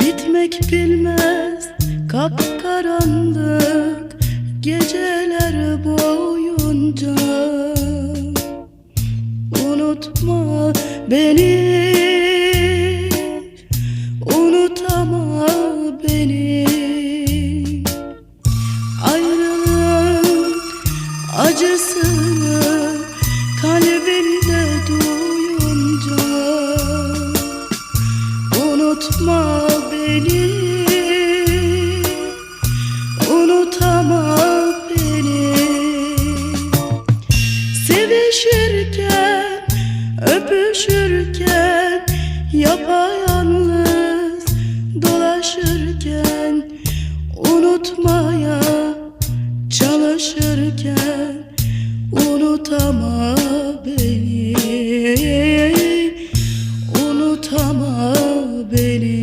Bitmek bilmez kapkaranlık geceler boyunca. Unutma beni Unutama beni. Ayrılığın acısını Unutma beni. Unutama beni. Sevişirken Öpüşürken Yapayalnız Dolaşırken Unutmaya Çalışırken Unutama ağlama beni